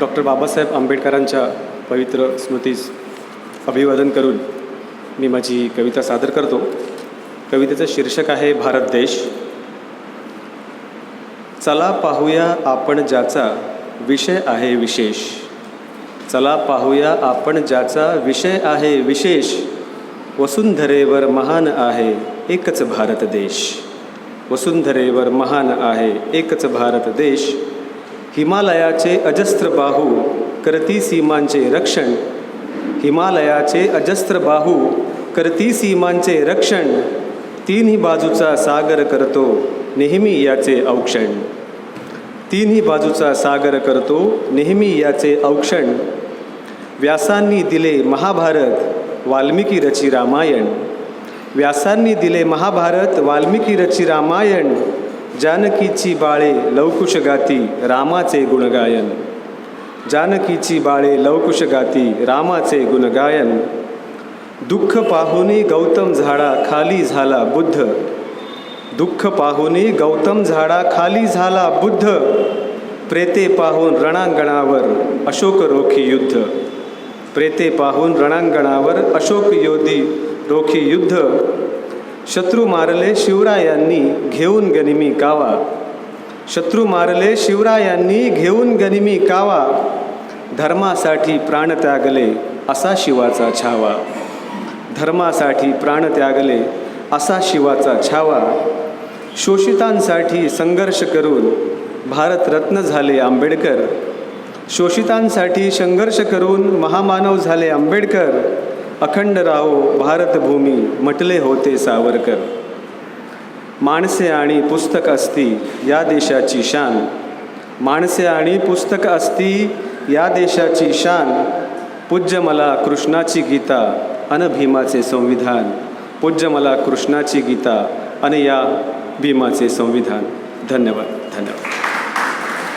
Doctor Babasaheb आंबेडकरांच्या पवित्र स्मृतीस अभिवादन करून मी माझी कविता सादर करतो. कवितेचं शीर्षक आहे भारत देश. चला पाहूया आपण ज्याचा विषय आहे विशेष. चला पाहूया आपण ज्याचा विषय आहे विशेष. वसुंधरेवर महान आहे एकच भारत देश. वसुंधरेवर महान आहे एकच भारत देश. हिमालयाचे अजस्त्र बाहू करती सीमांचे रक्षण. हिमालयाचे अजस्त्र बाहू करती सीमांचे रक्षण. तीनही बाजूचा सागर करतो नेहमी याचे औक्षण. तीनही बाजूचा सागर करतो नेहमी याचे औक्षण. व्यासांनी दिले महाभारत वाल्मिकी रची रामायण व्यासांनी दिले महाभारत वाल्मिकी रची रामायण जानकीची बाळे लवकुश गाती रामाचे गुणगायन. जानकीची बाळे लवकुश गाती रामाचे गुणगायन. दुःख पाहुनी गौतम झाडा खाली झाला बुद्ध. दुःख पाहुनी गौतम झाडा खाली झाला बुद्ध. प्रेते पाहून रणांगणावर अशोक रोखी युद्ध. प्रेते पाहून रणांगणावर अशोक योधी रोखी युद्ध. शत्रू मारले शिवरायांनी घेऊन गनिमी कावा. शत्रू मारले शिवरायांनी घेऊन गनिमी कावा. धर्मासाठी प्राण त्यागले असा शिवाचा छावा. धर्मासाठी प्राण त्यागले असा शिवाचा छावा. शोषितांसाठी संघर्ष करून भारतरत्न झाले आंबेडकर. शोषितांसाठी संघर्ष करून महामानव झाले आंबेडकर. अखंड राहो भारतभूमी म्हटले होते सावरकर. माणसे आणि पुस्तक असती या देशाची शान. माणसे आणि पुस्तक असती या देशाची शान. पूज्य मला कृष्णाची गीता अन भीमाचे संविधान. पूज्य मला कृष्णाची गीता अन या भीमाचे संविधान. धन्यवाद धन्यवाद.